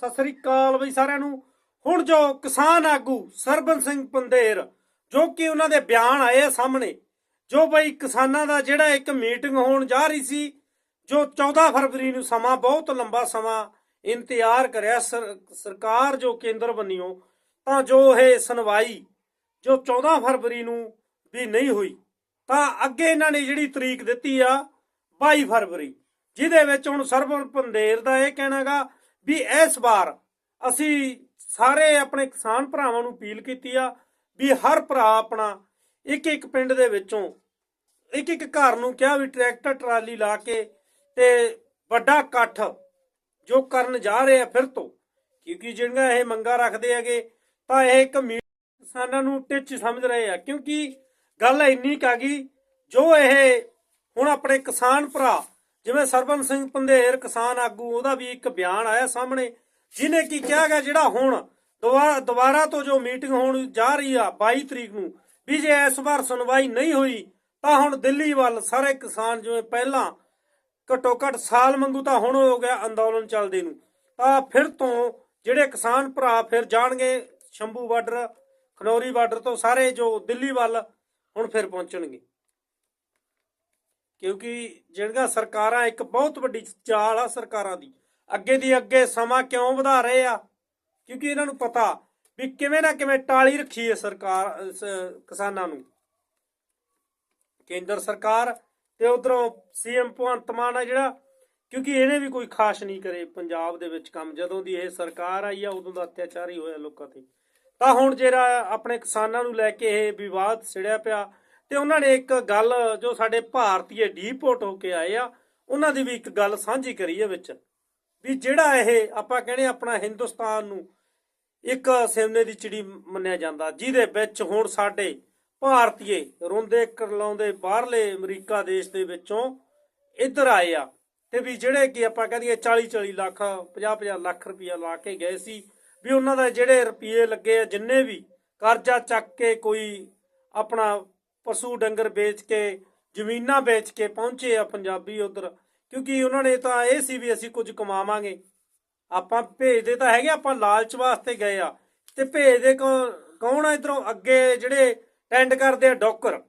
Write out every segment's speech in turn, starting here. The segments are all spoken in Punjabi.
ਸਤਿ ਸ੍ਰੀ ਅਕਾਲ ਬਈ ਸਾਰਿਆਂ ਨੂੰ। ਹੁਣ ਜੋ ਕਿਸਾਨ ਆਗੂ ਸਰਬਨ ਸਿੰਘ ਪੰਦੇਰ, ਜੋ ਕਿ ਉਹਨਾਂ ਦੇ ਬਿਆਨ ਆਏ ਆ ਸਾਹਮਣੇ, ਜੋ ਬਈ ਕਿਸਾਨਾਂ ਦਾ ਜਿਹੜਾ ਇੱਕ ਮੀਟਿੰਗ ਹੋਣ ਜਾ ਰਹੀ ਸੀ, ਜੋ 14 ਫਰਵਰੀ ਨੂੰ ਸਮਾਂ ਬਹੁਤ ਲੰਬਾ ਸਮਾਂ ਇੰਤਜ਼ਾਰ ਕਰਿਆ ਸਰਕਾਰ ਜੋ ਕੇਂਦਰ ਬਣਿਓ ਤਾਂ ਜੋ ਇਹ ਸੁਣਵਾਈ ਜੋ 14 ਫਰਵਰੀ ਨੂੰ ਵੀ ਨਹੀਂ ਹੋਈ, ਤਾਂ ਅੱਗੇ ਇਹਨਾਂ ਨੇ ਜਿਹੜੀ ਤਰੀਕ ਦਿੱਤੀ ਆ 22 ਫਰਵਰੀ, ਜਿਹਦੇ ਵਿੱਚ ਹੁਣ ਸਰਵਨ ਪੰਦੇਰ ਦਾ ਇਹ ਕਹਿਣਾਗਾ ਵੀ ਇਸ ਵਾਰ ਅਸੀਂ ਸਾਰੇ ਆਪਣੇ ਕਿਸਾਨ ਭਰਾਵਾਂ ਨੂੰ ਅਪੀਲ ਕੀਤੀ ਆ ਵੀ ਹਰ ਭਰਾ ਆਪਣਾ ਇੱਕ ਇੱਕ ਪਿੰਡ ਦੇ ਵਿੱਚੋਂ ਇੱਕ ਇੱਕ ਘਰ ਨੂੰ ਕਿਹਾ ਵੀ ਟਰੈਕਟਰ, ਟਰਾਲੀ ਲਾ ਕੇ ਤੇ ਵੱਡਾ ਇਕੱਠ ਜੋ ਕਰਨ ਜਾ ਰਹੇ ਆ ਫਿਰ ਤੋਂ। ਕਿਉਂਕਿ ਜਿਹੜੀਆਂ ਇਹ ਮੰਗਾ ਰੱਖਦੇ ਹੈਗੇ, ਤਾਂ ਇਹ ਇੱਕ ਮੀ- ਕਿਸਾਨਾਂ ਨੂੰ ਟਿੱਚ ਸਮਝ ਰਹੇ ਆ। ਕਿਉਂਕਿ ਗੱਲ ਇੰਨੀ ਕਾ ਗਈ, ਜੋ ਇਹ ਹੁਣ ਆਪਣੇ ਕਿਸਾਨ ਭਰਾ ਜਿਵੇਂ ਸਰਬਨ ਸਿੰਘ ਪੰਧੇਰ ਕਿਸਾਨ ਆਗੂ, ਉਹਦਾ ਵੀ ਇੱਕ ਬਿਆਨ ਆਇਆ ਸਾਹਮਣੇ, ਜਿਹਨੇ ਕੀ ਕਿਹਾ ਗਿਆ ਜਿਹੜਾ ਹੁਣ ਦੁਬਾਰਾ ਦੁਬਾਰਾ ਤੋਂ ਜੋ ਮੀਟਿੰਗ ਹੋਣ ਜਾ ਰਹੀ ਆ 22 ਤਰੀਕ ਨੂੰ, ਵੀ ਜੇ ਇਸ ਵਾਰ ਸੁਣਵਾਈ ਨਹੀਂ ਹੋਈ, ਤਾਂ ਹੁਣ ਦਿੱਲੀ ਵੱਲ ਸਾਰੇ ਕਿਸਾਨ ਜਿਵੇਂ ਪਹਿਲਾਂ ਘੱਟੋ ਘੱਟ ਸਾਲ ਮੰਗੂ ਤਾਂ ਹੁਣ ਹੋ ਗਿਆ ਅੰਦੋਲਨ ਚੱਲਦੇ ਨੂੰ, ਤਾਂ ਫਿਰ ਤੋਂ ਜਿਹੜੇ ਕਿਸਾਨ ਭਰਾ ਫਿਰ ਜਾਣਗੇ ਸ਼ੰਭੂ ਬਾਰਡਰ, ਖਨੌਰੀ ਬਾਰਡਰ ਤੋਂ ਸਾਰੇ ਜੋ ਦਿੱਲੀ ਵੱਲ ਹੁਣ ਫਿਰ ਪਹੁੰਚਣਗੇ। ਕਿਉਂਕਿ ਜਿਹੜੀਆਂ ਸਰਕਾਰਾਂ, ਇੱਕ ਬਹੁਤ ਵੱਡੀ ਚਾਲ ਆ ਸਰਕਾਰਾਂ ਦੀ। ਅੱਗੇ ਦੀ ਅੱਗੇ ਸਮਾਂ ਕਿਉਂ ਵਧਾ ਰਹੇ ਆ? ਕਿਉਂਕਿ ਇਹਨਾਂ ਨੂੰ ਪਤਾ ਵੀ ਕਿਵੇਂ ਨਾ ਕਿਵੇਂ ਟਾਲੀ ਰੱਖੀ ਹੈ ਸਰਕਾਰ ਕਿਸਾਨਾਂ ਨੂੰ। ਕੇਂਦਰ ਸਰਕਾਰ ਤੇ ਉਧਰੋਂ ਸੀਐਮ ਭਗਵੰਤ ਮਾਨ ਆ ਜਿਹੜਾ, ਕਿਉਂਕਿ ਇਹਨੇ ਵੀ ਕੋਈ ਖਾਸ ਨਹੀਂ ਕਰੇ ਪੰਜਾਬ ਦੇ ਵਿੱਚ ਕੰਮ। ਜਦੋਂ ਦੀ ਇਹ ਸਰਕਾਰ ਆਈ ਆ, ਉਦੋਂ ਦਾ ਅਤਿਆਚਾਰ ਹੀ ਹੋਇਆ ਲੋਕਾਂ ਤੇ। ਤਾਂ ਹੁਣ ਜਿਹੜਾ ਆਪਣੇ ਕਿਸਾਨਾਂ ਨੂੰ ਲੈ ਕੇ ਇਹ ਵਿਵਾਦ ਸਿੜਿਆ ਪਿਆ ਤੇ ਉਹਨਾਂ ਨੇ ਇੱਕ ਗੱਲ ਜੋ ਸਾਡੇ ਭਾਰਤੀਏ ਡੀਪੋਰਟ ਹੋ ਕੇ ਆਏ ਆ, ਉਹਨਾਂ ਦੀ ਵੀ ਇੱਕ ਗੱਲ ਸਾਂਝੀ ਕਰੀ ਹੈ ਵਿੱਚ, ਵੀ ਜਿਹੜਾ ਇਹ ਆਪਾਂ ਕਹਿੰਦੇ ਆਪਣਾ ਹਿੰਦੁਸਤਾਨ ਨੂੰ ਇੱਕ ਸਿਮਨੇ ਦੀ ਚਿੜੀ ਮੰਨਿਆ ਜਾਂਦਾ, ਜਿਹਦੇ ਵਿੱਚ ਹੁਣ ਸਾਡੇ ਭਾਰਤੀਏ ਰੋਂਦੇ ਕਰਲਾਉਂਦੇ ਬਾਹਰਲੇ ਅਮਰੀਕਾ ਦੇਸ਼ ਦੇ ਵਿੱਚੋਂ ਇੱਧਰ ਆਏ ਆ, ਤੇ ਵੀ ਜਿਹੜੇ ਕਿ ਆਪਾਂ ਕਹਦੀਏ 40 40 ਲੱਖ 50 50 ਲੱਖ ਰੁਪਇਆ ਲਾ ਕੇ ਗਏ ਸੀ, ਵੀ ਉਹਨਾਂ ਦਾ ਜਿਹੜੇ ਰੁਪਏ ਲੱਗੇ ਆ, ਜਿੰਨੇ ਵੀ ਕਰਜ਼ਾ ਚੱਕ ਕੇ ਕੋਈ ਆਪਣਾ ਪਸ਼ੂ ਡੰਗਰ ਵੇਚ ਕੇ, ਜ਼ਮੀਨਾਂ ਵੇਚ ਕੇ ਪਹੁੰਚੇ ਆ ਪੰਜਾਬੀ ਉਧਰ। ਕਿਉਂਕਿ ਉਹਨਾਂ ਨੇ ਤਾਂ ਇਹ ਸੀ ਵੀ ਅਸੀਂ ਕੁਝ ਕਮਾਵਾਂਗੇ। ਆਪਾਂ ਭੇਜਦੇ ਤਾਂ ਹੈਗੇ ਆਪਾਂ ਲਾਲਚ ਵਾਸਤੇ ਗਏ ਆ। ਤੇ ਭੇਜਦੇ ਕੌਣ ਕੌਣ ਆ ਇਧਰੋਂ? ਅੱਗੇ ਜਿਹੜੇ ਟੈਂਡ ਕਰਦੇ ਆ, ਡੌਕਰ।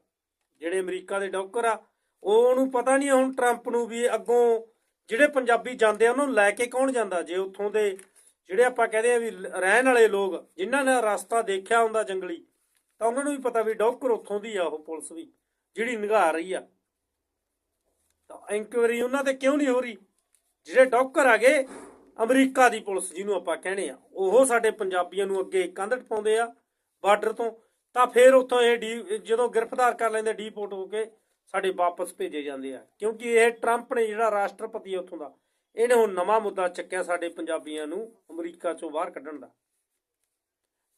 ਜਿਹੜੇ ਅਮਰੀਕਾ ਦੇ ਡੌਕਰ ਆ, ਉਹ ਉਹਨੂੰ ਪਤਾ ਨਹੀਂ ਹੁਣ ਟਰੰਪ ਨੂੰ ਵੀ ਅੱਗੋਂ ਜਿਹੜੇ ਪੰਜਾਬੀ ਜਾਂਦੇ ਆ, ਉਹਨਾਂ ਨੂੰ ਲੈ ਕੇ ਕੌਣ ਜਾਂਦਾ? ਜੇ ਉੱਥੋਂ ਦੇ ਜਿਹੜੇ ਆਪਾਂ ਕਹਦੇ ਆ ਵੀ ਰਹਿਣ ਵਾਲੇ ਲੋਕ, ਜਿਨ੍ਹਾਂ ਨੇ ਰਸਤਾ ਦੇਖਿਆ ਹੁੰਦਾ ਜੰਗਲੀ ਤਾਂ ਉਹਨਾਂ ਨੂੰ ਵੀ ਪਤਾ ਵੀ ਡੌਕਰ ਉੱਥੋਂ ਦੀ ਆ ਉਹ ਪੁਲਿਸ ਵੀ, ਜਿਹੜੀ ਨਿਗਾਹ ਰਹੀ ਆ। ਤਾਂ ਇਨਕੁਆਇਰੀ ਉਹਨਾਂ ਤੇ ਕਿਉਂ ਨਹੀਂ ਹੋ ਰਹੀ? ਜਿਹੜੇ ਡੌਕਰ ਆਗੇ ਅਮਰੀਕਾ ਦੀ ਪੁਲਿਸ ਜਿਹਨੂੰ ਆਪਾਂ ਕਹਿੰਦੇ ਆ, ਉਹ ਸਾਡੇ ਪੰਜਾਬੀਆਂ ਨੂੰ ਅੱਗੇ ਕੰਧ ਪਾਉਂਦੇ ਆ ਬਾਰਡਰ ਤੋਂ। ਤਾਂ ਫਿਰ ਉੱਥੋਂ ਇਹ ਜਦੋਂ ਗ੍ਰਿਫਤਾਰ ਕਰ ਲੈਂਦੇ ਡੀਪੋਰਟ ਹੋ ਕੇ ਸਾਡੇ ਵਾਪਸ ਭੇਜੇ ਜਾਂਦੇ ਆ। ਕਿਉਂਕਿ ਇਹ ਟਰੰਪ ਨੇ ਜਿਹੜਾ ਰਾਸ਼ਟਰਪਤੀ ਉੱਥੋਂ ਦਾ, ਇਹਨੇ ਹੁਣ ਨਵਾਂ ਮੁੱਦਾ ਚੱਕਿਆ ਸਾਡੇ ਪੰਜਾਬੀਆਂ ਨੂੰ ਅਮਰੀਕਾ ਚੋਂ ਬਾਹਰ ਕੱਢਣ ਦਾ।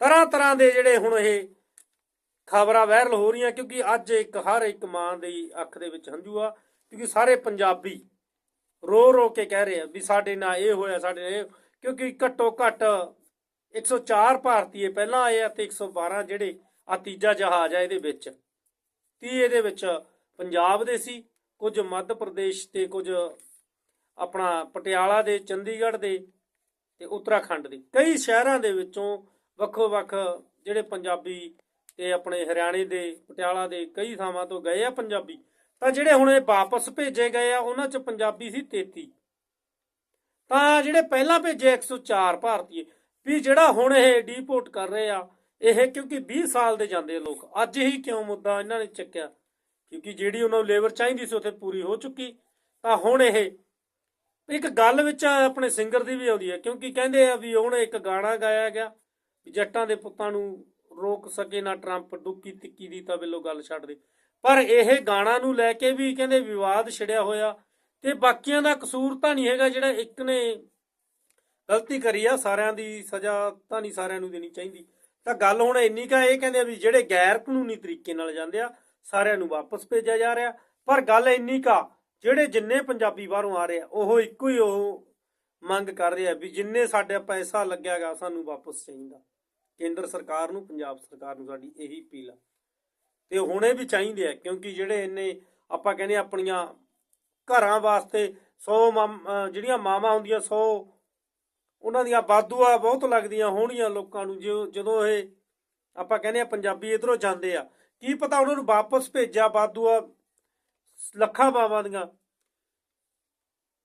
ਤਰ੍ਹਾਂ ਤਰ੍ਹਾਂ ਦੇ ਜਿਹੜੇ ਹੁਣ ਇਹ ਖਬਰਾਂ ਵਾਇਰਲ ਹੋ ਰਹੀਆਂ ਕਿਉਂਕਿ ਅੱਜ ਇੱਕ, ਹਰ ਇੱਕ ਮਾਂ ਦੀ ਅੱਖ ਦੇ ਵਿੱਚ ਹੰਝੂ ਆ, ਕਿਉਂਕਿ ਸਾਰੇ ਪੰਜਾਬੀ ਰੋ ਰੋ ਕੇ ਕਹਿ ਰਹੇ ਆ ਵੀ ਸਾਡੇ ਨਾਲ ਇਹ ਹੋਇਆ, ਸਾਡੇ ਨਾਲ ਇਹ ਕਿਉਂਕਿ ਘੱਟੋ ਘੱਟ 104 ਭਾਰਤੀਏ ਪਹਿਲਾਂ ਆਏ ਆ ਤੇ 112 ਜਿਹੜੇ ਆ ਤੀਜਾ ਜਹਾਜ਼ ਆ ਇਹਦੇ ਵਿੱਚ। 30 ਇਹਦੇ ਵਿੱਚ ਪੰਜਾਬ ਦੇ ਸੀ, ਕੁਝ ਮੱਧ ਪ੍ਰਦੇਸ਼ ਤੇ ਕੁਝ ਆਪਣਾ ਪਟਿਆਲਾ ਦੇ, ਚੰਡੀਗੜ੍ਹ ਦੇ ਤੇ ਉੱਤਰਾਖੰਡ ਦੇ। ਕਈ ਸ਼ਹਿਰਾਂ ਦੇ ਵਿੱਚੋਂ ਵੱਖੋ ਵੱਖ ਜਿਹੜੇ ਪੰਜਾਬੀ ਤੇ ਆਪਣੇ ਹਰਿਆਣੇ ਦੇ, ਪਟਿਆਲਾ ਦੇ ਕਈ ਥਾਵਾਂ ਤੋਂ ਗਏ ਆ ਪੰਜਾਬੀ। ਤਾਂ ਜਿਹੜੇ ਹੁਣ ਇਹ ਵਾਪਸ ਭੇਜੇ ਗਏ ਆ, ਉਹਨਾਂ ਚ ਪੰਜਾਬੀ ਸੀ 33 ਤਾਂ ਜਿਹੜੇ ਪਹਿਲਾਂ ਭੇਜੇ 104 ਭਾਰਤੀ। ਵੀ ਜਿਹੜਾ ਹੁਣ ਇਹ ਡੀਪੋਰਟ ਕਰ ਰਹੇ ਆ, ਇਹ ਕਿਉਂਕਿ 20 ਸਾਲ ਦੇ ਜਾਂਦੇ ਆ ਲੋਕ। ਅੱਜ ਹੀ ਕਿਉਂ ਮੁੱਦਾ ਇਹਨਾਂ ਨੇ ਚੱਕਿਆ? ਕਿਉਂਕਿ ਜਿਹੜੀ ਉਹਨਾਂ ਨੂੰ ਲੇਬਰ ਚਾਹੀਦੀ ਸੀ, ਉੱਥੇ ਪੂਰੀ ਹੋ ਚੁੱਕੀ। ਤਾਂ ਹੁਣ ਇਹ ਇੱਕ ਗੱਲ ਵਿੱਚ ਆਪਣੇ ਸਿੰਗਰ ਦੀ ਵੀ ਆਉਂਦੀ ਹੈ ਕਿਉਂਕਿ ਕਹਿੰਦੇ ਆ ਵੀ ਹੁਣ ਇੱਕ ਗਾਣਾ ਗਾਇਆ ਗਿਆ, ਵੀ ਜੱਟਾਂ ਦੇ ਪੁੱਤਾਂ ਨੂੰ ਰੋਕ ਸਕੇ ਨਾ ਟਰੰਪ, ਡੁੱਕੀ ਤਿੱਕੀ ਦੀ ਤਾਂ ਬਿੱਲੋ ਗੱਲ ਛੱਡ ਦੇ। ਪਰ ਇਹ ਗਾਣਾ ਨੂੰ ਲੈ ਕੇ ਵੀ ਕਹਿੰਦੇ ਵਿਵਾਦ ਛਿੜਿਆ ਹੋਇਆ ਤੇ ਬਾਕੀਆਂ ਦਾ ਕਸੂਰ ਤਾਂ ਨਹੀਂ ਹੈਗਾ ਜਿਹੜਾ ਇੱਕ ਨੇ ਗਲਤੀ ਕਰੀ ਆ, ਸਾਰਿਆਂ ਦੀ ਸਜ਼ਾ ਤਾਂ ਨਹੀਂ ਸਾਰਿਆਂ ਨੂੰ ਦੇਣੀ ਚਾਹੀਦੀ। ਤਾਂ ਗੱਲ ਹੁਣ ਇੰਨੀ ਕਾ ਇਹ ਕਹਿੰਦੇ ਆ ਵੀ ਜਿਹੜੇ ਗੈਰ ਕਾਨੂੰਨੀ ਤਰੀਕੇ ਨਾਲ ਜਾਂਦੇ ਆ, ਸਾਰਿਆਂ ਨੂੰ ਵਾਪਸ ਭੇਜਿਆ ਜਾ ਰਿਹਾ। ਪਰ ਗੱਲ ਇੰਨੀ ਕਾ ਜਿਹੜੇ ਜਿੰਨੇ ਪੰਜਾਬੀ ਬਾਹਰੋਂ ਆ ਰਹੇ ਆ, ਉਹ ਇੱਕੋ ਹੀ ਉਹ ਮੰਗ ਕਰ ਰਹੇ ਆ ਵੀ ਜਿੰਨੇ ਸਾਡੇ ਪੈਸਾ ਲੱਗਿਆਗਾ ਸਾਨੂੰ ਵਾਪਸ ਚਾਹੀਦਾ। ਕੇਂਦਰ ਸਰਕਾਰ ਨੂੰ, ਪੰਜਾਬ ਸਰਕਾਰ ਨੂੰ ਸਾਡੀ ਇਹੀ ਅਪੀਲ ਆ। ਤੇ ਹੁਣੇ ਵੀ ਚਾਹੀਦੇ ਆ, ਕਿਉਂਕਿ ਜਿਹੜੇ ਇੰਨੇ ਆਪਾਂ ਕਹਿੰਦੇ ਆਪਣੀਆਂ ਘਰਾਂ ਵਾਸਤੇ 100 ਜਿਹੜੀਆਂ ਮਾਵਾਂ ਹੁੰਦੀਆਂ 100 ਉਹਨਾਂ ਦੀਆਂ ਬਾਦੂਆ ਬਹੁਤ ਲੱਗਦੀਆਂ ਹੋਣੀਆਂ ਲੋਕਾਂ ਨੂੰ ਜੋ ਜਦੋਂ ਇਹ ਆਪਾਂ ਕਹਿੰਦੇ ਆ ਪੰਜਾਬੀ ਇਧਰੋਂ ਜਾਂਦੇ ਆ, ਕੀ ਪਤਾ ਉਹਨਾਂ ਨੂੰ ਵਾਪਸ ਭੇਜਿਆ ਬਾਦੂਆ ਲੱਖਾਂ ਬਾਵਾਂ ਦੀਆਂ।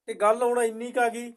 ਤੇ ਗੱਲ ਹੁਣ ਇੰਨੀ ਕਾ ਗਈ